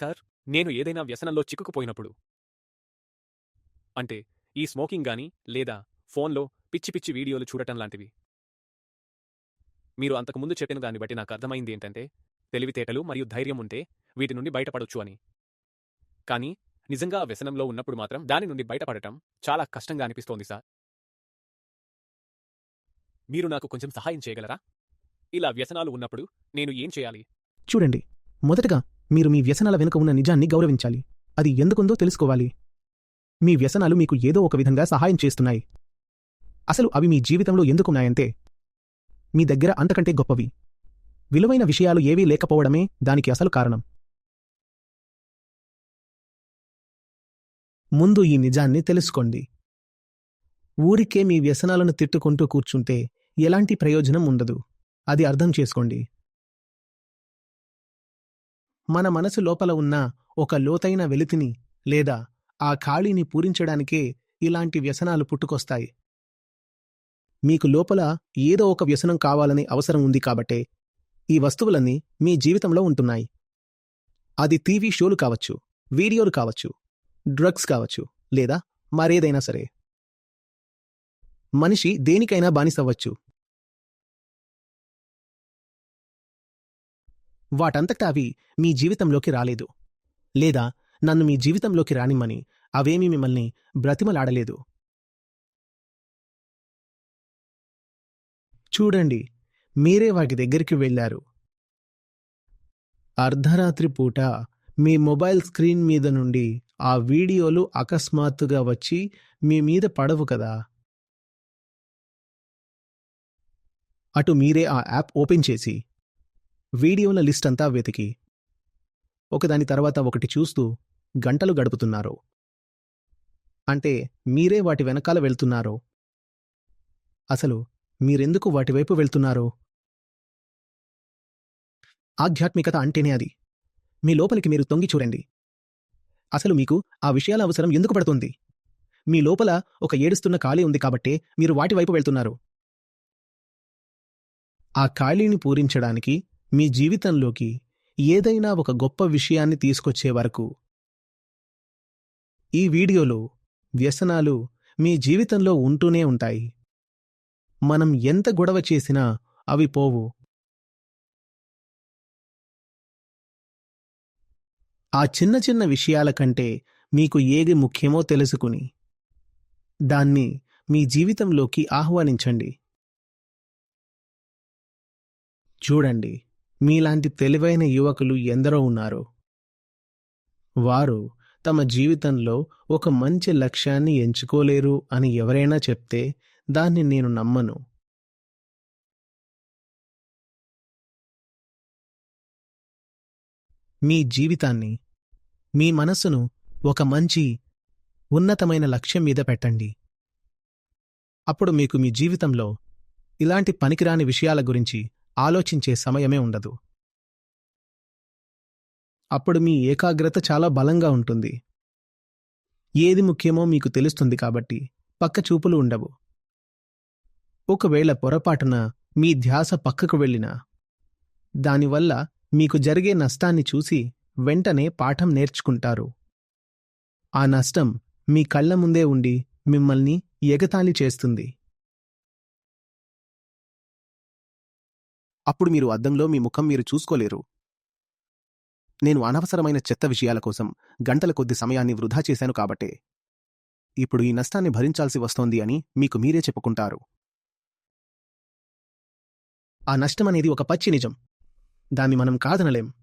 Sir నేను ఏదైనా వ్యసనంలో చిక్కుకుపోయినప్పుడు. అంటే ఈ స్మోకింగ్ గాని లేదా ఫోన్లో పిచ్చి పిచ్చి వీడియోలు చూడటం లాంటివి. మీరు అంతకుముందు చెప్పిన దాన్ని బట్టి నాకు అర్థమైంది ఏంటంటే తెలివితేటలు మరియు ధైర్యం ఉంటే వీటి నుండి బయటపడొచ్చు అని. కానీ నిజంగా వ్యసనంలో ఉన్నప్పుడు మాత్రం దాని నుండి బయటపడటం చాలా కష్టంగా అనిపిస్తోంది సార్. మీరు నాకు కొంచెం సహాయం చేయగలరా? ఇలా వ్యసనాలు ఉన్నప్పుడు నేను ఏం చేయాలి? చూడండి మొదటగా మీరు మీ వ్యసనాల వెనుక ఉన్న నిజాన్ని గౌరవించాలి. అది ఎందుకుందో తెలుసుకోవాలి. మీ వ్యసనాలు మీకు ఏదో ఒక విధంగా సహాయం చేస్తున్నాయి. అసలు అవి మీ జీవితంలో ఎందుకున్నాయంటే మీ దగ్గర అంతకంటే గొప్పవి. విలువైన విషయాలు ఏవీ లేకపోవడమే దానికి అసలు కారణం. ముందు ఈ నిజాన్ని తెలుసుకోండి. ఊరికే మీ వ్యసనాలను తిట్టుకుంటూ కూర్చుంటే ఎలాంటి ప్రయోజనం ఉండదు. అది అర్థం చేసుకోండి. మన మనసు లోపల ఉన్న ఒక లోతైన వెలితిని లేదా ఆ ఖాళీని పూరించడానికే ఇలాంటి వ్యసనాలు పుట్టుకొస్తాయి. మీకు లోపల ఏదో ఒక వ్యసనం కావాలనే అవసరం ఉంది కాబట్టే ఈ వస్తువులన్నీ మీ జీవితంలో ఉంటున్నాయి. అది టీవీ షోలు కావచ్చు వీడియోలు కావచ్చు డ్రగ్స్ కావచ్చు లేదా మరేదైనా సరే. మనిషి దేనికైనా బానిసవ్వచ్చు. వాటంతటా అవి మీ జీవితంలోకి రాలేదు. లేదా నన్ను మీ జీవితంలోకి రానిమ్మని అవేమీ మిమ్మల్ని బ్రతిమలాడలేదు. చూడండి మీరే వాటి దగ్గరికి వెళ్ళారు. అర్ధరాత్రి పూట మీ మొబైల్ స్క్రీన్ మీద నుండి ఆ వీడియోలు అకస్మాత్తుగా వచ్చి మీ మీద పడవు కదా. అటు మీరే ఆ యాప్ ఓపెన్ చేసి వీడియోల లిస్ట్ అంతా వెతికి. ఒకదాని తర్వాత ఒకటి చూస్తూ గంటలు గడుపుతున్నారు. అంటే మీరే వాటి వెనకాల వెళ్తున్నారో. అసలు మీరెందుకు వాటివైపు వెళ్తున్నారో? ఆధ్యాత్మికత అంటేనే అది. మీ లోపలికి మీరు తొంగి చూడండి. అసలు మీకు ఆ విషయాల అవసరం ఎందుకు పడుతుంది? మీ లోపల ఒక ఏడుస్తున్న ఖాళీ ఉంది కాబట్టే మీరు వాటి వైపు వెళ్తున్నారు. ఆ ఖాళీని పూరించడానికి మీ జీవితంలోకి ఏదైనా ఒక గొప్ప విషయాన్ని తీసుకొచ్చే వరకు. ఈ వీడియోలో వ్యసనాలు మీ జీవితంలో ఉంటూనే ఉంటాయి. మనం ఎంత గొడవ చేసినా అవి పోవు. ఆ చిన్న చిన్న విషయాల కంటే మీకు ఏది ముఖ్యమో తెలుసుకుని దాన్ని మీ జీవితంలోకి ఆహ్వానించండి. చూడండి. మీలాంటి తెలివైన యువకులు ఎందరో ఉన్నారు. వారు తమ జీవితంలో ఒక మంచి లక్ష్యాన్ని ఎంచుకోలేరు అని ఎవరైనా చెప్తే దాన్ని నేను నమ్మను. మీ జీవితాన్ని మీ మనసును ఒక మంచి ఉన్నతమైన లక్ష్యం మీద పెట్టండి. అప్పుడు మీకు మీ జీవితంలో ఇలాంటి పనికిరాని విషయాల గురించి ఆలోచించే సమయమే ఉండదు. అప్పుడు మీ ఏకాగ్రత చాలా బలంగా ఉంటుంది. ఏది ముఖ్యమో మీకు తెలుస్తుంది కాబట్టి పక్క చూపులు ఉండవు. ఒకవేళ పొరపాటున మీ ధ్యాస పక్కకు వెళ్ళినా దానివల్ల మీకు జరిగే నష్టాన్ని చూసి వెంటనే పాఠం నేర్చుకుంటారు. ఆ నష్టం మీ కళ్ళ ముందే ఉండి మిమ్మల్ని ఎగతాళి చేస్తుంది. అప్పుడు మీరు అద్దంలో మీ ముఖం మీరు చూసుకోలేరు. నేను అనవసరమైన చెత్త విషయాల కోసం గంటల కొద్ది సమయాన్ని వృధా చేశాను కాబట్టే. ఇప్పుడు ఈ నష్టాన్ని భరించాల్సి వస్తోంది అని మీకు మీరే చెప్పుకుంటారు. ఆ నష్టం అనేది ఒక పచ్చి నిజం. దాన్ని మనం కాదనలేం.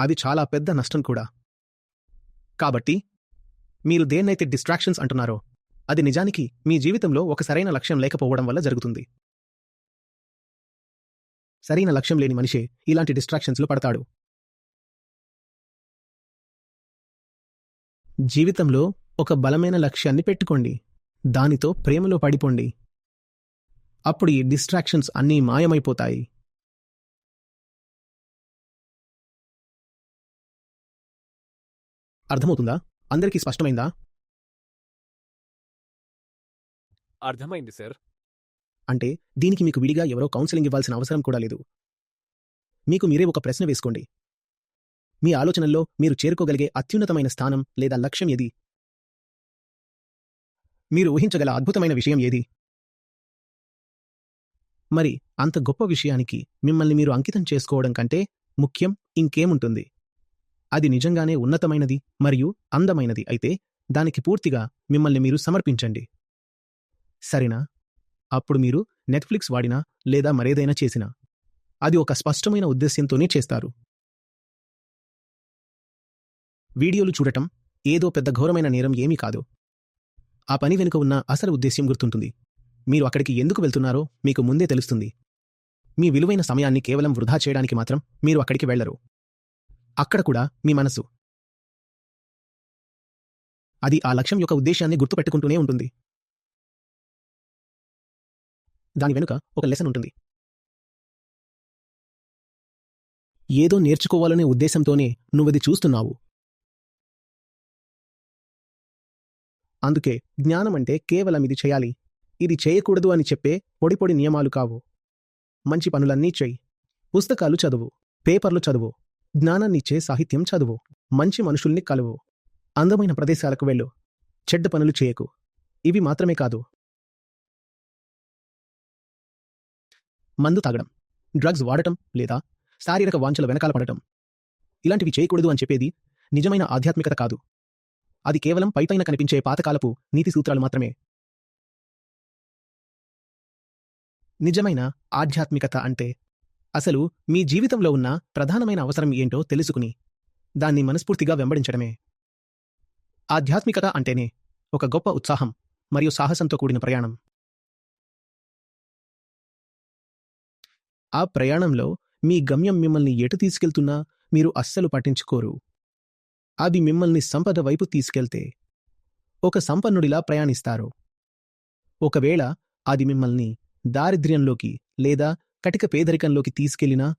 అది చాలా పెద్ద నష్టం కూడా. కాబట్టి మీరు దేన్నైతే డిస్ట్రాక్షన్స్ అంటున్నారో అది నిజానికి మీ జీవితంలో ఒక సరైన లక్ష్యం లేకపోవడం వల్ల జరుగుతుంది. సరైన లక్ష్యం లేని మనిషే ఇలాంటి డిస్ట్రాక్షన్స్లో పడతాడు. జీవితంలో ఒక బలమైన లక్ష్యాన్ని పెట్టుకోండి. దానితో ప్రేమలో పడిపోండి. అప్పుడు ఈ డిస్ట్రాక్షన్స్ అన్నీ మాయమైపోతాయి. అర్థమవుతుందా? అందరికీ స్పష్టమైందా? అర్థమైంది సార్. అంటే దీనికి మీకు విడిగా ఎవరో కౌన్సిలింగ్ ఇవ్వాల్సిన అవసరం కూడా లేదు. మీకు మీరే ఒక ప్రశ్న వేసుకోండి. మీ ఆలోచనల్లో మీరు చేరుకోగలిగే అత్యున్నతమైన స్థానం లేదా లక్ష్యం ఏది? మీరు ఊహించగల అద్భుతమైన విషయం ఏది? మరి అంత గొప్ప విషయానికి మిమ్మల్ని మీరు అంకితం చేసుకోవడం కంటే ముఖ్యం ఇంకేముంటుంది? అది నిజంగానే ఉన్నతమైనది మరియు అందమైనది అయితే దానికి పూర్తిగా మిమ్మల్ని మీరు సమర్పించండి. సరేనా? అప్పుడు మీరు నెట్ఫ్లిక్స్ వాడినా లేదా మరేదైనా చేసినా. అది ఒక స్పష్టమైన ఉద్దేశ్యంతోనే చేస్తారు. వీడియోలు చూడటం ఏదో పెద్ద ఘోరమైన నేరం ఏమీ కాదు. ఆ పని వెనుక ఉన్న అసలు ఉద్దేశ్యం గుర్తుంటుంది. మీరు అక్కడికి ఎందుకు వెళ్తున్నారో మీకు ముందే తెలుస్తుంది. మీ విలువైన సమయాన్ని కేవలం వృధా చేయడానికి మాత్రం మీరు అక్కడికి వెళ్ళరు అక్కడ కూడా మీ మనసు. అది ఆ లక్ష్యం యొక్క ఉద్దేశాన్ని గుర్తుపెట్టుకుంటూనే ఉంటుంది. దాని వెనుక ఒక లెసన్ ఉంటుంది. ఏదో నేర్చుకోవాలనే ఉద్దేశంతోనే నువ్వది చూస్తున్నావు. అందుకే జ్ఞానం అంటే కేవలం ఇది చేయాలి. ఇది చేయకూడదు అని చెప్పే పొడి పొడి నియమాలు కావు. మంచి పనులన్నీ చెయ్యి పుస్తకాలు చదువు. పేపర్లు చదువు. జ్ఞానాన్నిచ్చే సాహిత్యం చదువు. మంచి మనుషుల్ని కలువు. అందమైన ప్రదేశాలకు వెళ్ళు. చెడ్డ పనులు చేయకు. ఇవి మాత్రమే కాదు. మందు తాగడం డ్రగ్స్ వాడటం లేదా శారీరక వాంఛల వెనకాల పడటం. ఇలాంటివి చేయకూడదు అని చెప్పేది నిజమైన ఆధ్యాత్మికత కాదు. అది కేవలం పైపైన కనిపించే పాతకాలపు నీతి సూత్రాలు మాత్రమే. నిజమైన ఆధ్యాత్మికత అంటే అసలు మీ జీవితంలో ఉన్న ప్రధానమైన అవసరం ఏంటో తెలుసుకుని దాన్ని మనస్ఫూర్తిగా వెంబడించడమే. ఆధ్యాత్మికత అంటేనే ఒక గొప్ప ఉత్సాహం మరియు సాహసంతో కూడిన ప్రయాణం. ఆ ప్రయాణంలో మీ గమ్యం మిమ్మల్ని ఎటు తీసుకెళ్తున్నా మీరు అస్సలు పట్టించుకోరు. అది మిమ్మల్ని సంపద వైపు తీసుకెళ్తే ఒక సంపన్నుడిలా ప్రయాణిస్తారు. ఒకవేళ అది మిమ్మల్ని దారిద్ర్యంలోకి లేదా కటిక పేదరికంలోకి తీసుకెళ్ళినా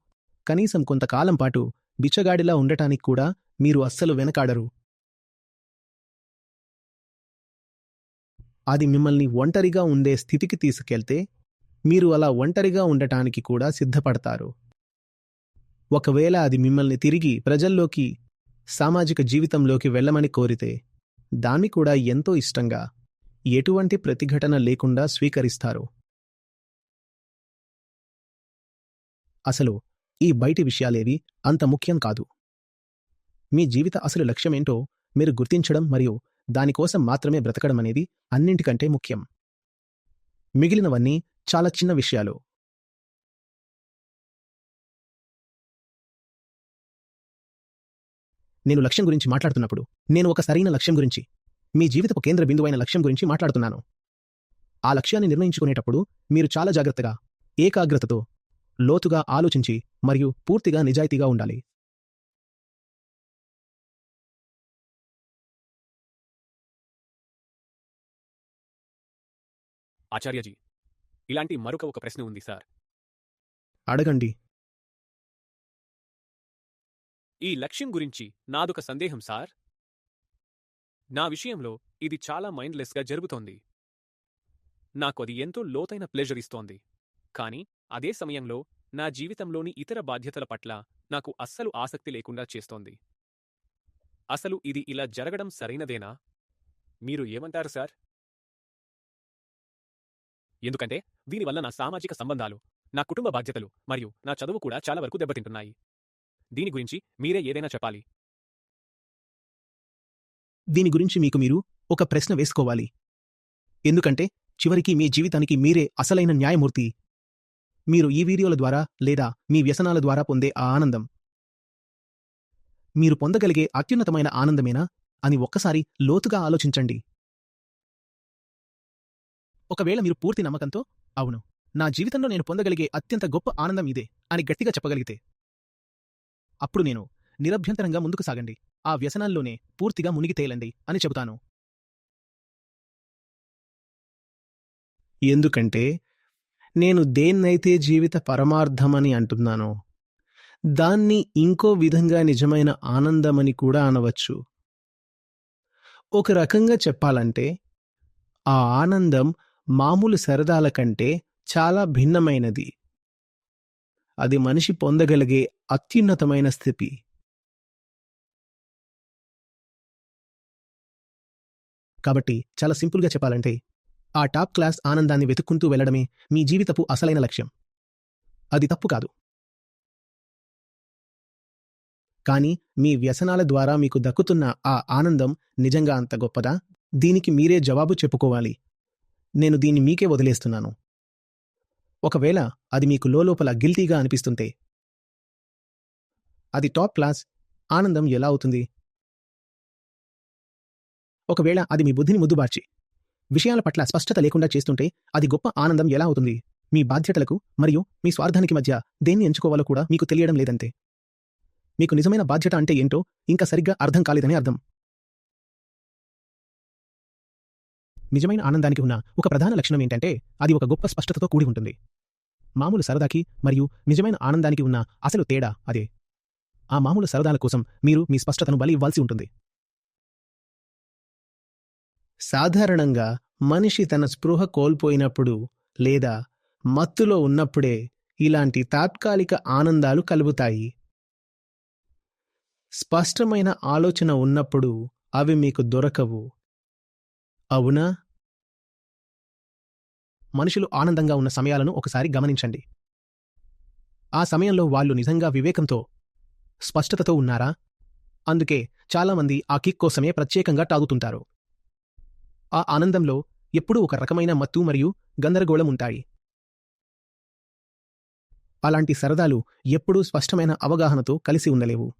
కనీసం కొంతకాలం పాటు బిచ్చగాడిలా ఉండటానికి కూడా మీరు అస్సలు వెనకాడరు. అది మిమ్మల్ని ఒంటరిగా ఉండే స్థితికి తీసుకెళ్తే మీరు అలా ఒంటరిగా ఉండటానికి కూడా సిద్ధపడతారు. ఒకవేళ అది మిమ్మల్ని తిరిగి ప్రజల్లోకి సామాజిక జీవితంలోకి వెళ్ళమని కోరితే దాన్ని కూడా ఎంతో ఇష్టంగా ఎటువంటి ప్రతిఘటన లేకుండా స్వీకరిస్తారు. అసలు ఈ బయటి విషయాలేవి అంత ముఖ్యం కాదు. మీ జీవిత అసలు లక్ష్యమేంటో మీరు గుర్తించడం మరియు దానికోసం మాత్రమే బ్రతకడం అనేది అన్నింటికంటే ముఖ్యం. మిగిలినవన్నీ చాలా చిన్న విషయాలు. నేను లక్ష్యం గురించి మాట్లాడుతున్నప్పుడు నేను ఒక సరైన లక్ష్యం గురించి మీ జీవితపు కేంద్ర బిందువైన లక్ష్యం గురించి మాట్లాడుతున్నాను. ఆ లక్ష్యాన్ని నిర్ణయించుకునేటప్పుడు మీరు చాలా జాగ్రత్తగా ఏకాగ్రతతో లోతుగా ఆలోచించి మరియు పూర్తిగా నిజాయితీగా ఉండాలి. ఆచార్యజీ ఇలాంటి మరొక ఒక ప్రశ్న ఉంది సార్. అడగండి. ఈ లక్ష్యం గురించి నాదొక సందేహం సార్. నా విషయంలో ఇది చాలా మైండ్లెస్గా జరుగుతోంది. నాకు అది ఎంతో లోతైన ప్లెజర్ ఇస్తోంది. కానీ అదే సమయంలో నా జీవితంలోని ఇతర బాధ్యతల పట్ల నాకు అస్సలు ఆసక్తి లేకుండా చేస్తోంది. అసలు ఇది ఇలా జరగడం సరైనదేనా? మీరు ఏమంటారు సార్? ఎందుకంటే దీనివల్ల నా సామాజిక సంబంధాలు నా కుటుంబ బాధ్యతలు మరియు నా చదువు కూడా చాలా వరకు దెబ్బతింటున్నాయి. దీని గురించి మీరే ఏదైనా చెప్పాలి. దీని గురించి మీకు మీరు ఒక ప్రశ్న వేసుకోవాలి. ఎందుకంటే చివరికి మీ జీవితానికి మీరే అసలైన న్యాయమూర్తి. మీరు ఈ వీడియోల ద్వారా లేదా మీ వ్యసనాల ద్వారా పొందే ఆ ఆనందం. మీరు పొందగలిగే అత్యున్నతమైన ఆనందమేనా అని ఒక్కసారి లోతుగా ఆలోచించండి. ఒకవేళ మీరు పూర్తి నమ్మకంతో అవును నా జీవితంలో నేను పొందగలిగే అత్యంత గొప్ప ఆనందం ఇదే అని గట్టిగా చెప్పగలిగితే. అప్పుడు నేను నిరభ్యంతరంగా ముందుకు సాగండి ఆ వ్యసనాల్లోనే పూర్తిగా మునిగి తేలండి అని చెబుతాను. ఎందుకంటే నేను దేన్నైతే జీవిత పరమార్థమని అంటున్నానో దాన్ని ఇంకో విధంగా నిజమైన ఆనందమని కూడా అనవచ్చు. ఒక రకంగా చెప్పాలంటే ఆ ఆనందం మామూలు సరదాల కంటే చాలా భిన్నమైనది. అది మనిషి పొందగలిగే అత్యున్నతమైన స్థితి. కాబట్టి చాలా సింపుల్గా చెప్పాలంటే ఆ టాప్ క్లాస్ ఆనందాన్ని వెతుక్కుంటూ వెళ్ళడమే మీ జీవితపు అసలైన లక్ష్యం. అది తప్పు కాదు. కానీ మీ వ్యసనాల ద్వారా మీకు దక్కుతున్న ఆ ఆనందం నిజంగా అంత గొప్పదా? దీనికి మీరే జవాబు చెప్పుకోవాలి. నేను దీన్ని మీకే వదిలేస్తున్నాను. ఒకవేళ అది మీకు లోలోపల గిల్టీగా అనిపిస్తుంటే. అది టాప్ క్లాస్ ఆనందం ఎలా అవుతుంది? ఒకవేళ అది మీ బుద్ధిని ముద్దుబార్చి విషయాల పట్ల స్పష్టత లేకుండా చేస్తుంటే అది గొప్ప ఆనందం ఎలా అవుతుంది? మీ బాధ్యతలకు మరియు మీ స్వార్థానికి మధ్య దేన్ని ఎంచుకోవాలో కూడా మీకు తెలియడం లేదంతే. మీకు నిజమైన బాధ్యత అంటే ఏంటో ఇంకా సరిగ్గా అర్థం కాలేదని అర్థం. నిజమైన ఆనందానికి ఉన్న ఒక ప్రధాన లక్షణం ఏంటంటే అది ఒక గొప్ప స్పష్టతతో కూడి ఉంటుంది. మామూలు సరదాకి మరియు నిజమైన ఆనందానికి ఉన్న అసలు తేడా అదే. ఆ మామూలు సరదాల కోసం మీరు మీ స్పష్టతను బలి ఇవ్వాల్సి ఉంటుంది. సాధారణంగా మనిషి తన స్పృహ కోల్పోయినప్పుడు లేదా మత్తులో ఉన్నప్పుడే ఇలాంటి తాత్కాలిక ఆనందాలు కలుగుతాయి. స్పష్టమైన ఆలోచన ఉన్నప్పుడు అవి మీకు దొరకవు. అవునా? మనుషులు ఆనందంగా ఉన్న సమయాలను ఒకసారి గమనించండి. ఆ సమయంలో వాళ్ళు నిజంగా వివేకంతో స్పష్టతతో ఉన్నారా? అందుకే చాలామంది ఆ కిక్ కోసమే ప్రత్యేకంగా తాగుతుంటారు. ఆ ఆనందంలో ఎప్పుడూ ఒక రకమైన మత్తు మరియు గందరగోళం ఉంటాయి. అలాంటి సరదాలు ఎప్పుడూ స్పష్టమైన అవగాహనతో కలిసి ఉండలేవు.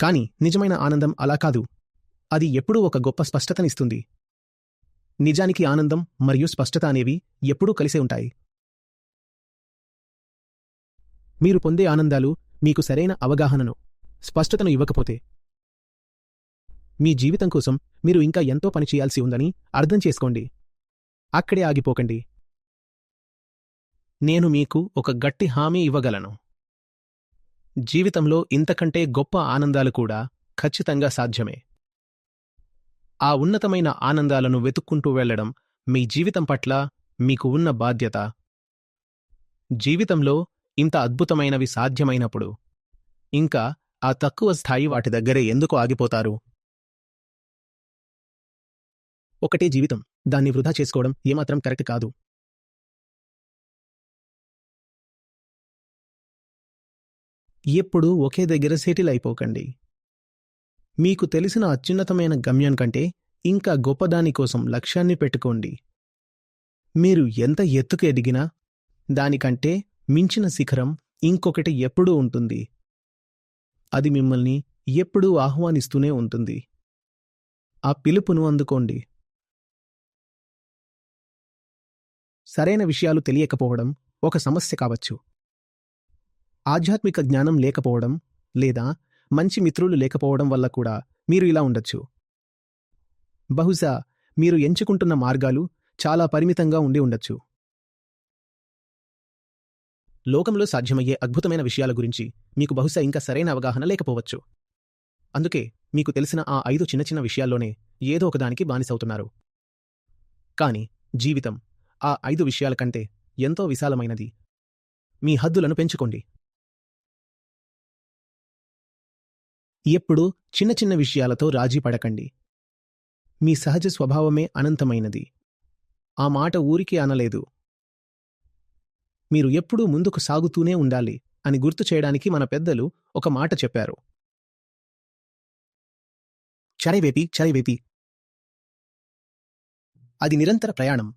కాని నిజమైన ఆనందం అలా కాదు. అది ఎప్పుడూ ఒక గొప్ప స్పష్టతనిస్తుంది. నిజానికి ఆనందం మరియు స్పష్టత అనేవి ఎప్పుడూ కలిసే ఉంటాయి. మీరు పొందే ఆనందాలు మీకు సరైన అవగాహనను స్పష్టతను ఇవ్వకపోతే మీ జీవితం కోసం మీరు ఇంకా ఎంతో పని చేయాల్సి ఉందని అర్థం చేసుకోండి. అక్కడే ఆగిపోకండి. నేను మీకు ఒక గట్టి హామీ ఇవ్వగలను. జీవితంలో ఇంతకంటే గొప్ప ఆనందాలు కూడా ఖచ్చితంగా సాధ్యమే. ఆ ఉన్నతమైన ఆనందాలను వెతుక్కుంటూ వెళ్ళడం మీ జీవితం పట్ల మీకు ఉన్న బాధ్యత. జీవితంలో ఇంత అద్భుతమైనవి సాధ్యమైనప్పుడు ఇంకా ఆ తక్కువ స్థాయి వాటి దగ్గరే ఎందుకు ఆగిపోతారు? ఒకటే జీవితం దాన్ని వృధా చేసుకోవడం ఏమాత్రం కరెక్ట్ కాదు. ఎప్పుడూ ఒకే దగ్గర సెటిల్ అయిపోకండి. మీకు తెలిసిన అత్యున్నతమైన గమ్యం కంటే ఇంకా గొప్పదాని కోసం లక్ష్యాన్ని పెట్టుకోండి. మీరు ఎంత ఎత్తుకు ఎదిగినా దానికంటే మించిన శిఖరం ఇంకొకటి ఎప్పుడూ ఉంటుంది. అది మిమ్మల్ని ఎప్పుడూ ఆహ్వానిస్తూనే ఉంటుంది. ఆ పిలుపును అందుకోండి. సరైన విషయాలు తెలియకపోవడం ఒక సమస్య కావచ్చు. ఆధ్యాత్మిక జ్ఞానం లేకపోవడం లేదా మంచి మిత్రులు లేకపోవడం వల్ల కూడా మీరు ఇలా ఉండొచ్చు. బహుశా మీరు ఎంచుకుంటున్న మార్గాలు చాలా పరిమితంగా ఉండి ఉండొచ్చు. లోకంలో సాధ్యమయ్యే అద్భుతమైన విషయాల గురించి మీకు బహుశా ఇంకా సరైన అవగాహన లేకపోవచ్చు. అందుకే మీకు తెలిసిన ఆ ఐదు చిన్న చిన్న విషయాల్లోనే ఏదో ఒకదానికి బానిసవుతున్నారు. కాని జీవితం ఆ ఐదు విషయాల కంటే ఎంతో విశాలమైనది. మీ హద్దులను పెంచుకోండి. ఎప్పుడూ చిన్న చిన్న విషయాలతో రాజీ పడకండి. మీ సహజ స్వభావమే అనంతమైనది. ఆ మాట ఊరికే అనలేదు. మీరు ఎప్పుడూ ముందుకు సాగుతూనే ఉండాలి అని గుర్తు చేయడానికి మన పెద్దలు ఒక మాట చెప్పారు. చరైవేపి చరైవేపి అది నిరంతర ప్రయాణం.